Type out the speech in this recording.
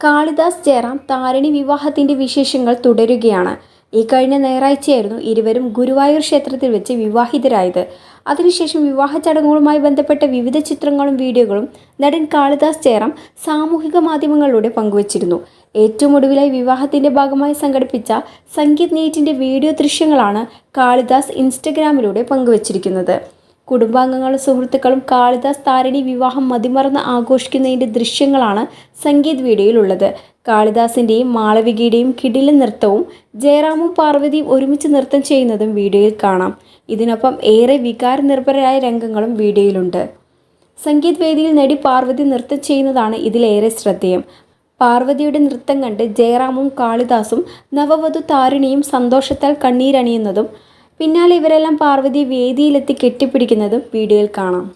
കാളിദാസ് ജയറാം താരിണി വിവാഹത്തിന്റെ വിശേഷങ്ങൾ തുടരുകയാണ്. ഈ കഴിഞ്ഞ ഞായറാഴ്ചയായിരുന്നു ഇരുവരും ഗുരുവായൂർ ക്ഷേത്രത്തിൽ വെച്ച് വിവാഹിതരായത്. അതിനുശേഷം വിവാഹ ചടങ്ങുകളുമായി ബന്ധപ്പെട്ട വിവിധ ചിത്രങ്ങളും വീഡിയോകളും നടൻ കാളിദാസ് ജയറാം സാമൂഹിക മാധ്യമങ്ങളിലൂടെ പങ്കുവച്ചിരുന്നു. ഏറ്റവും ഒടുവിലായി വിവാഹത്തിന്റെ ഭാഗമായി സംഘടിപ്പിച്ച സംഗീത് നെയ്റ്റിന്റെ വീഡിയോ ദൃശ്യങ്ങളാണ് കാളിദാസ് ഇൻസ്റ്റഗ്രാമിലൂടെ പങ്കുവച്ചിരിക്കുന്നത്. കുടുംബാംഗങ്ങളും സുഹൃത്തുക്കളും കാളിദാസ് താരിണി വിവാഹം മതിമറന്ന് ആഘോഷിക്കുന്നതിന്റെ ദൃശ്യങ്ങളാണ് സംഗീത് വീഡിയോയിലുള്ളത്. കാളിദാസിന്റെയും മാളവികയുടെയും കിടിലൻ നൃത്തവും ജയറാമും പാർവതിയും ഒരുമിച്ച് നൃത്തം ചെയ്യുന്നതും വീഡിയോയിൽ കാണാം. ഇതിനൊപ്പം ഏറെ വികാര നിർഭരായ രംഗങ്ങളും വീഡിയോയിലുണ്ട്. സംഗീത് വേദിയിൽ നടി പാർവതി നൃത്തം ചെയ്യുന്നതാണ് ഇതിലേറെ ശ്രദ്ധേയം. പാർവതിയുടെ നൃത്തം കണ്ട് ജയറാമും കാളിദാസും നവവധു താരിണിയും സന്തോഷത്താൽ കണ്ണീരണിയുന്നതും പിന്നാലെ ഇവരെല്ലാം പാർവതി വേദിയിലെത്തി കെട്ടിപ്പിടിക്കുന്നതും വീഡിയോയിൽ കാണാം.